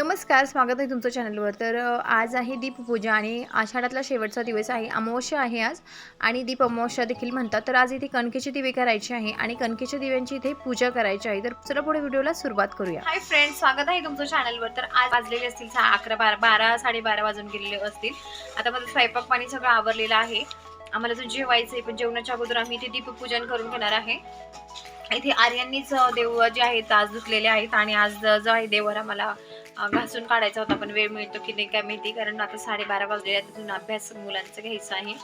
नमस्कार स्वागत आहे तुमचं चॅनलवर तर आज आहे दीपपूजा आणि आषाढातला शेवटचा दिवस आहे अमावस्या आहे आज. आणि दीप अमावस्या देखील म्हणतात. तर आज इथे कणकेचे दिवे करायचे आहे आणि कणकेच्या दिव्यांची इथे पूजा करायची आहे. तर चला पुढे व्हिडिओला सुरुवात करूया. हाय फ्रेंड स्वागत आहे तुमचं चॅनलवर तर आज वाजलेले असतील सहा अकरा बारा बारा साडेबारा वाजून गेलेले असतील. आता माझं स्वयंपाक पाणी सगळं आवरलेलं आहे. आम्हाला जो जेवायचं आहे पण जेवणाच्या अगोदर आम्ही इथे दीपपूजन करून घेणार आहे. इथे आर्यांनीच देव जे आहेत आज धुतलेले आहेत. आणि आज जो आहे देवर आम्हाला घासून काढायचा होता पण वेळ मिळतो की नाही काय माहिती कारण आता साडेबारा वाजले आहेत अभ्यास मुलांचा घ्यायचा आहे.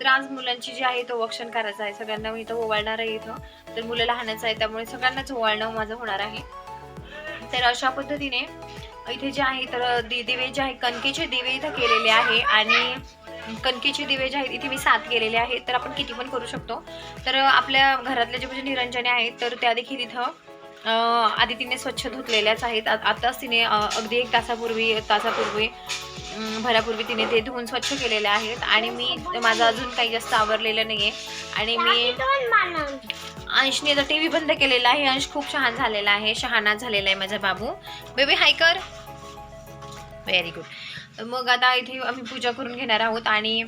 तर आज मुलांची जी आहे तो वक्षण करायचं आहे. सगळ्यांना मी इथं ओवाळणार आहे इथं. तर मुलं लहानच आहे त्यामुळे सगळ्यांनाच ओवाळणं माझं होणार आहे. तर अशा पद्धतीने इथे जे आहे तर दि दिवे जे आहे कणकेचे दिवे इथं केलेले आहे. आणि कणकेचे दिवे जे आहेत इथे मी सात केलेले आहेत. तर आपण किती पण करू शकतो. तर आपल्या घरातल्या जे म्हणजे निरंजने आहेत तर त्या देखील इथं आधी तिने स्वच्छ धुतलेल्याच आहेत. आ- आताच तिने अगदी एक तासापूर्वी तासापूर्वी भरापूर्वी तिने ते धुवून स्वच्छ केलेले आहेत. आणि मी माझं अजून काही जास्त आवरलेलं नाहीये. आणि मी अंशने आता टी व्ही बंद केलेला आहे. अंश खूप छान झालेला आहे. शहाणा झालेला आहे माझा बाबू. बेबी हाय कर. व्हेरी गुड मग आता इथे आम्ही पूजा करून घेणार आहोत आणि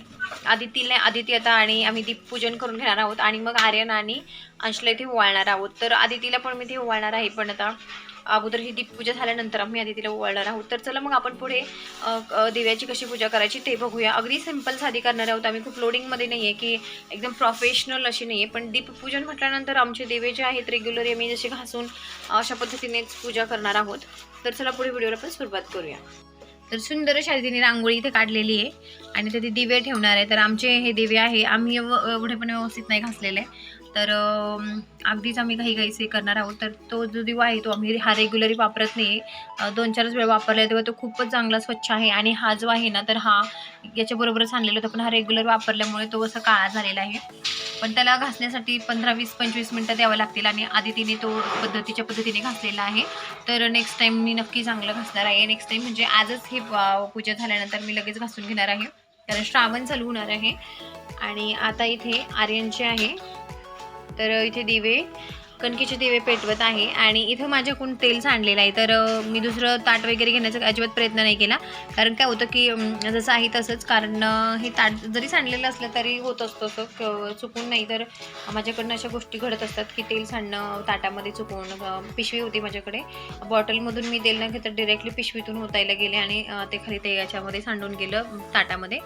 आदितीला आदिती आता आणि आम्ही दीपपूजन करून घेणार आहोत आणि मग आर्यन आणि अंशला इथे ओवाळणार आहोत. तर आदितीला पण मी ते ओवाळणार आहे पण आता अगोदर ही दीपपूजा झाल्यानंतर आम्ही आदितीला ओवाळणार आहोत. तर चला मग आपण पुढे देव्याची कशी पूजा करायची ते बघूया. अगदी सिंपल साधी करणार आहोत आम्ही खूप लोडिंगमध्ये नाही आहे की एकदम प्रोफेशनल अशी नाही आहे पण दीपपूजन म्हटल्यानंतर आमचे देवे जे आहेत रेग्युलर आम्ही जसे घासून अशा पद्धतीनेच पूजा करणार आहोत. तर चला पुढे व्हिडिओला पण सुरुवात करूया. तर सुंदर अशा तिने रांगोळी इथे काढलेली आहे. आणि तिथे दिवे ठेवणार आहे. तर आमचे हे दिवे आहे. आम्ही एवढे पण व्यवस्थित नाही घासलेले. तर अगदीच आम्ही काही काहीच करणार आहोत. तर तो जो दिवा आहे तो आम्ही हा रेग्युलरी वापरत नाही. दोन चारच वेळ वापरला तेव्हा तो खूपच चांगला स्वच्छ आहे. आणि हा जो आहे ना तर हा याच्याबरोबरच आणलेला होता. पण हा रेग्युलर वापरल्यामुळे तो असा काळा झालेला आहे. पण त्याला घासण्यासाठी पंधरा वीस पंचवीस मिनटं द्यावं लागतील आणि आधी तिने तो पद्धतीच्या पद्धतीने घासलेला आहे. तर नेक्स्ट टाईम मी नक्की चांगलं घासणार आहे. नेक्स्ट टाईम म्हणजे आजच हे पूजा झाल्यानंतर मी लगेच घासून घेणार आहे. कारण श्रावण चालू होणार आहे. आणि आता इथे आर्यनचे आहे तर इथे दिवे कणकीचे दिवे पेटवत आहे आणि इथं माझ्याकडून तेल सांडलेलं आहे. तर मी दुसरं ताट वगैरे घेण्याचा अजिबात प्रयत्न नाही केला. कारण काय होतं की जसं आहे तसंच. कारण हे ताट जरी सांडलेलं असलं तरी होत असतं असं क- चुकून नाही. तर माझ्याकडनं अशा गोष्टी घडत असतात की तेल सांडणं ताटामध्ये चुकवून पिशवी होती माझ्याकडे. बॉटलमधून मी तेल न घेता डिरेक्टली पिशवीतून होतायला गेले आणि ते खाली ते याच्यामध्ये सांडून गेलं ताटामध्ये.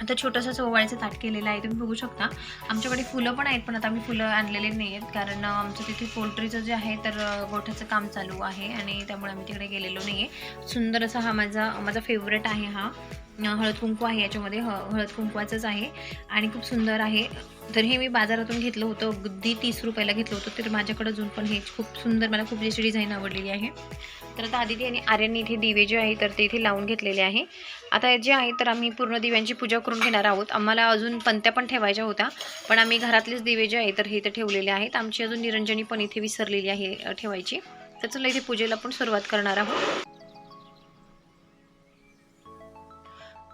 आता छोटंसं असं ओवाळीचं ताट केलेलं आहे तुम्ही बघू शकता. आमच्याकडे फुलं पण आहेत पण आता आम्ही फुलं आणलेले नाही आहेत कारण आमचं तिथे पोल्ट्रीचं जे आहे तर गोठ्याचं काम चालू आहे आणि त्यामुळे आम्ही तिकडे गेलेलो नाही आहे सुंदर असा हा माझा माझा फेवरेट आहे हा. हळद कुंकू आहे याच्यामध्ये ह हळद कुंकवाचंच आहे आणि खूप सुंदर आहे. तर हे मी बाजारातून घेतलं होतं अगदी तीस रुपयाला घेतलं होतं तर माझ्याकडं अजून पण हे खूप सुंदर मला खूप याची डिझाईन आवडलेली आहे. तर आता आदिती आणि आर्यन इथे दिवे जे आहे तर ते इथे लावून घेतलेले आहे. आता जे आहे तर आम्ही पूर्ण दिव्यांची पूजा करून घेणार आहोत. आम्हाला अजून पंत्या पण ठेवायच्या होत्या पण आम्ही घरातलेच दिवे जे आहे तर हे इथे ठेवलेले आहेत. आमची अजून निरंजनी पण इथे विसरलेली आहे ठेवायची. तर चला इथे पूजेला पण सुरुवात करणार आहोत.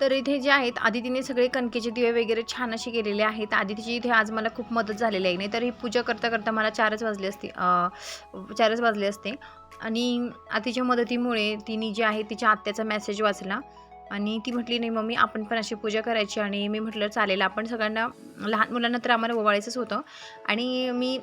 तर इथे जे आहेत आदितीने सगळे कणकेचे दिवे वगैरे छान असे केलेले आहेत. आदितीची इथे आज मला खूप मदत झालेली आहे. नाही तर ही पूजा करता करता मला चारच वाजले असते चारच वाजले असते. आणि आतीच्या मदतीमुळे तिने जे आहे तिच्या आत्याचा मेसेज वाचला. आणि ती म्हटली नाही मम्मी आपण पण अशी पूजा करायची. आणि मी म्हटलं चालेल आपण सगळ्यांना लहान मुलांना तर आम्हाला ओवाळायचंच होतं. आणि मी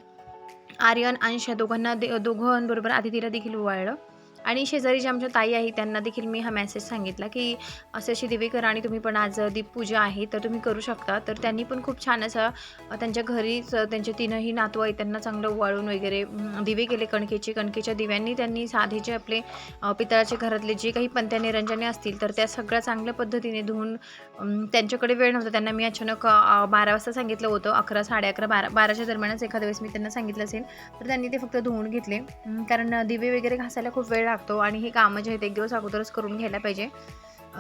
आर्यन अंश या दोघांना दे दोघांबरोबर आदितीला देखील ओवाळलं. आणि शेजारी जे आमच्या ताई आहे त्यांना देखील मी हा मेसेज सांगितला की असे अशी दिवे करा आणि तुम्ही पण आज दीपपूजा आहे तर तुम्ही करू शकता. तर त्यांनी पण खूप छान असा त्यांच्या घरीच त्यांचे तीनही नातू आहे त्यांना चांगलं वाळून वगैरे दिवे केले कणकेचे कणकेच्या दिव्यांनी त्यांनी साधे जे आपले पितळाचे घरातले जे काही पंत्या निरंजने असतील तर त्या सगळ्या चांगल्या पद्धतीने धुवून त्यांच्याकडे वेळ नव्हता. त्यांना मी अचानक बारा वाजता सांगितलं होतं अकरा साडे अकरा बारा बाराच्या दरम्यानच एखाद्या वेळेस मी त्यांना सांगितलं असेल तर त्यांनी ते फक्त धुवून घेतले. कारण दिवे वगैरे घासायला खूप वेळ लागतो आणि हे कामं जे आहेत एक दिवस अगोदरच करून घ्यायला पाहिजे.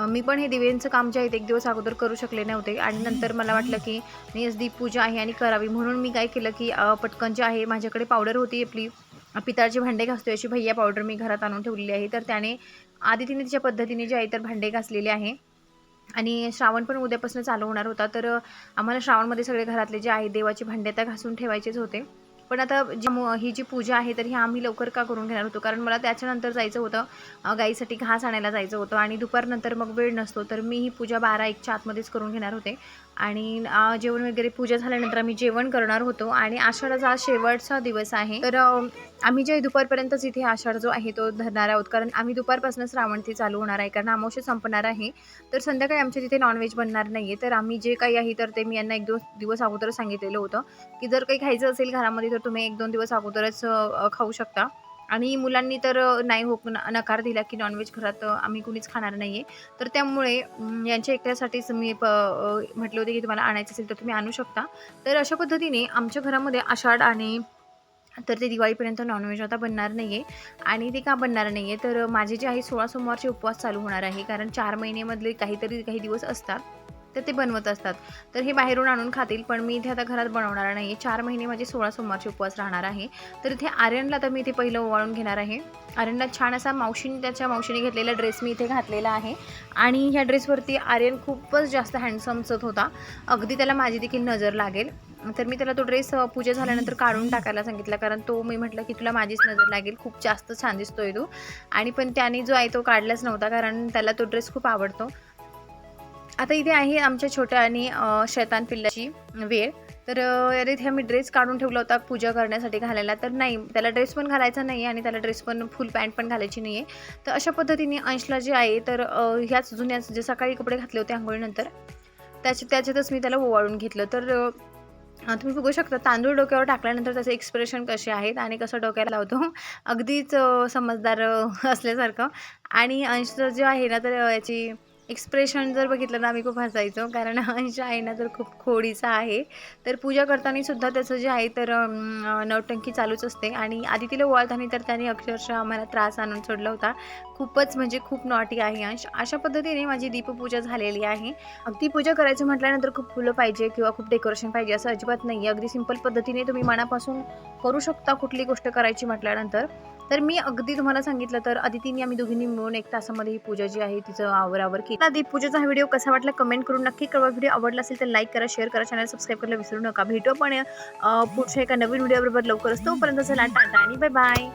मी पण हे दिव्यांचं काम जे आहे एक दिवस अगोदर करू शकले नव्हते आणि नंतर मला वाटलं की मी आज दीपपूजा आहे आणि करावी म्हणून मी काय केलं की पटकन जे आहे माझ्याकडे पावडर होती आपली अ, भांडे घासतो अशी भैया पावडर मी घरात आणून ठेवलेली आहे. तर त्याने आधी तिने तिच्या पद्धतीने जे आहे तर भांडे घासलेले आहे. आणि श्रावण पण उद्यापासून चालू होणार होता. तर आम्हाला श्रावणमध्ये सगळे घरातले जे आहे देवाचे भांडे त्या घासून ठेवायचेच होते. पण आता जी ही जी पूजा आहे तर ही आम्ही लवकर का करून घेणार होतो? कारण मला त्याच्यानंतर जायचं होतं. गाईसाठी घास आणायला जायचं होतं आणि दुपारनंतर मग वेळ नसतो तर मी ही पूजा बारा एकच्या आतमध्येच करून घेणार होते. आणि जेवण वगैरे पूजा झाल्यानंतर आम्ही जेवण करणार होतो. आणि आषाढाचा आज शेवटचा दिवस आहे. तर आम्ही जे दुपारपर्यंतच इथे आषाढ जो आहे तो धरणार आहोत. कारण आम्ही दुपारपासून श्रावण ते चालू होणार आहे. कारण अमावस्या संपणार आहे. तर संध्याकाळी आमच्या तिथे नॉनव्हेज बनणार नाही आहे तर आम्ही जे काही आहे तर ते मी यांना एक दोन दिवस अगोदर सांगितलेलं होतं. की जर काही खायचं असेल घरामध्ये तर तुम्ही एक दोन दिवस अगोदरच खाऊ शकता. आणि मुलांनी तर नाही हो न- नकार दिला की नॉनव्हेज घरात आम्ही कुणीच खाणार नाही आहे तर त्यामुळे यांच्या एकट्यासाठीच मी प म्हटले होते की तुम्हाला आणायचं असेल तर तुम्ही आणू शकता. तर अशा पद्धतीने आमच्या घरामध्ये आषाढ आणि तर ते दिवाळीपर्यंत नॉनव्हेज आता बनणार नाही आहे आणि ते का बनणार नाही आहे तर माझे जे आहे सोळा सोमवारचे उपवास चालू होणार आहे. कारण चार महिन्यामधले काहीतरी काही दिवस असतात. तर ते बनवत असतात. तर हे बाहेरून आणून खातील पण मी इथे आता घरात बनवणार नाही आहे चार महिने माझे सोळा सोमवारचे उपवास राहणार आहे. तर इथे आर्यनला तर मी इथे पहिलं ओवाळून घेणार आहे. आर्यनला छान असा मावशीने त्याच्या मावशीने घेतलेला ड्रेस मी इथे घातलेला आहे. आणि ह्या ड्रेसवरती आर्यन खूपच जास्त हँडसमचत होता. अगदी त्याला माझी देखील नजर लागेल. तर मी त्याला तो ड्रेस पूजा झाल्यानंतर काढून टाकायला सांगितला. कारण तो मी म्हटलं की तुला माझीच नजर लागेल. खूप जास्त छान दिसतोय तो. आणि पण त्याने जो आहे तो काढलाच नव्हता. कारण त्याला तो ड्रेस खूप आवडतो. आता इथे आहे आमच्या छोट्या आणि शैतान पिल्लाची वेळ. तर अरे इथे आम्ही ड्रेस काढून ठेवला होता पूजा करण्यासाठी घालायला. तर नाही त्याला ड्रेस पण घालायचा नाही आणि त्याला ड्रेस पण फुल पॅन्ट पण घालायची नाही आहे तर अशा पद्धतीने अंशला जे आहे तर ह्याच जुन्याच जे सकाळी कपडे घातले होते आंघोळीनंतर त्याच्या त्याच्यातच मी त्याला ओवाळून घेतलं. तर तुम्ही बघू शकता तांदूळ डोक्यावर टाकल्यानंतर त्याचे एक्सप्रेशन कसे आहेत आणि कसं डोक्याला लावतो. अगदीच समजदार असल्यासारखं. आणि अंशला जे आहे ना तर याची एक्सप्रेशन जर बघितलं ना आम्ही खूप हसायचो. कारण अंश आहे ना तर खूप खोडीचा आहे. तर पूजा करताना सुद्धा त्याचं जे आहे तर नवटंकी चालूच असते. आणि आधी तिला ओवाळताना तर त्याने अक्षरशः आम्हाला त्रास आणून सोडला होता. खूपच म्हणजे खूप नॉटी आहे अंश. अशा पद्धतीने माझी दीपपूजा झालेली आहे. अगदी पूजा करायचं म्हटल्यानंतर खूप फुलं पाहिजे किंवा खूप डेकोरेशन पाहिजे असं अजिबात नाही अगदी सिंपल पद्धतीने तुम्ही मनापासून करू शकता कुठली गोष्ट करायची म्हटल्यानंतर. तर मी अगदी तुम्हाला सांगितलं तर अदितीने आम्ही दोघींनी मिळून एक तासामध्ये ही पूजा जी आहे तिचं आवरावर केली. आता दीपपूजेचा हा व्हिडिओ कसा वाटला कमेंट करून नक्की कळवा. व्हिडिओ आवडला असेल तर लाईक करा शेअर करा चॅनल सबस्क्राईब करायला विसरू नका. भेटू पण पुढच्या एका नवीन व्हिडिओबरोबर लवकरच. तोपर्यंत चला टाटा आणि बाय बाय.